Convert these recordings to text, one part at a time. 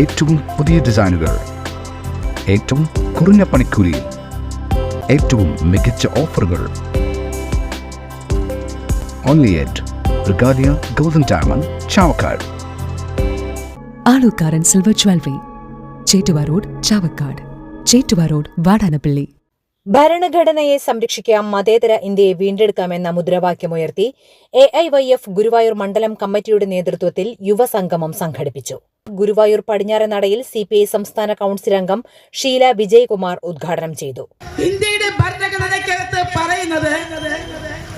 ഏറ്റവും പുതിയ ഡിസൈനുകൾ ഏറ്റവും കുറഞ്ഞ പണിക്കൂലിയിൽ ഏറ്റവും മികച്ച ഓഫറുകൾ. Only at Regalia golden diamond Chavakkad Alukkaran silver jewellery Chettuva road Chavakkad Chettuva road Vadanappally. ഭരണഘടനയെ സംരക്ഷിക്കാം മതേതര ഇന്ത്യയെ വീണ്ടെടുക്കാമെന്ന മുദ്രാവാക്യമുയർത്തി A I Y F Guruvayur മണ്ഡലം കമ്മിറ്റിയുടെ നേതൃത്വത്തിൽ യുവസംഗമം സംഘടിപ്പിച്ചു. ഗുരുവായൂർ പടിഞ്ഞാറ നടയിൽ സി പി ഐ സംസ്ഥാന കൗൺസിൽ അംഗം ഷീല വിജയകുമാർ ഉദ്ഘാടനം ചെയ്തു. ഇന്ത്യയുടെ ഭരണഘടനയ്ക്കകത്ത് പറയുന്നത്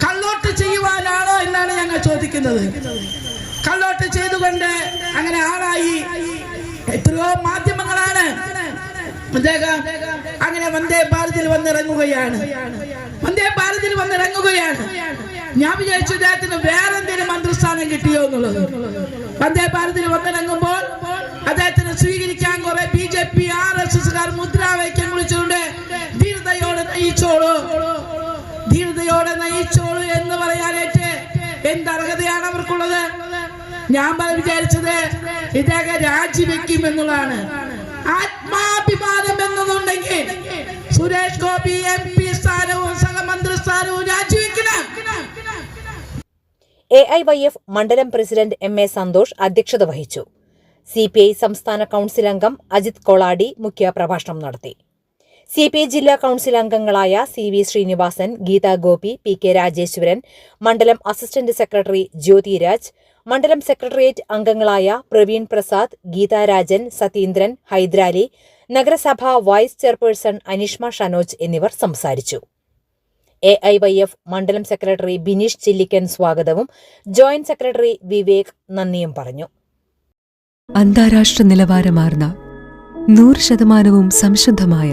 കള്ളോട്ട് ചെയ്യുവാനാണോ എന്നാണ് ഞങ്ങൾ ചോദിക്കുന്നത്. കള്ളോട്ട് ചെയ്തുകൊണ്ട് അങ്ങനെ ആളായി. എത്രയോ മാധ്യമങ്ങളാണ്. അങ്ങനെ വന്ദേ ഭാരതിൽ വന്നിറങ്ങുകയാണ്. വന്ദേ ഭാരതിൽ വന്നിറങ്ങുകയാണ്. ഞാൻ വിചാരിച്ചു അദ്ദേഹത്തിന് വേറെന്തെങ്കിലും മന്ത്രിസ്ഥാനം കിട്ടിയോ എന്നുള്ളത്. വന്ദേ ഭാരതിൽ വന്നിറങ്ങുമ്പോൾ ഞാൻ വിചാരിച്ചത് ഇദ്ദേഹം രാജിവെക്കും എന്നുള്ളതാണ്. ആത്മാഭിമാനം എന്നതുണ്ടെങ്കിൽ സുരേഷ് ഗോപി എം പി സ്ഥാനവും സഹമന്ത്രി സ്ഥാനവും രാജിവെക്കണം. എ ഐ വൈ എഫ് മണ്ഡലം പ്രസിഡന്റ് എം എ സന്തോഷ് അധ്യക്ഷത വഹിച്ചു. സി പി ഐ സംസ്ഥാന കൌൺസിൽ അംഗം അജിത് കൊളാടി മുഖ്യപ്രഭാഷണം നടത്തി. സി പി ഐ ജില്ലാ കൌൺസിൽ അംഗങ്ങളായ C V Sreenivasan Geetha Gopi P K Rajeswaran മണ്ഡലം അസിസ്റ്റന്റ് സെക്രട്ടറി ജ്യോതിരാജ് മണ്ഡലം സെക്രട്ടേറിയറ്റ് അംഗങ്ങളായ പ്രവീൺ പ്രസാദ് ഗീതാരാജൻ സതീന്ദ്രൻ ഹൈദരാലി നഗരസഭാ വൈസ് ചെയർപേഴ്സൺ അനിഷ്മ ഷനോജ് എന്നിവർ സംസാരിച്ചു. എ ഐ വൈ എഫ് മണ്ഡലം സെക്രട്ടറി ബിനീഷ് ചില്ലിക്കൻ സ്വാഗതവും ജോയിന്റ് സെക്രട്ടറി വിവേക് നന്ദിയും പറഞ്ഞു. അന്താരാഷ്ട്ര നിലവാരമാർന്ന നൂറ് ശതമാനവും സംശുദ്ധമായ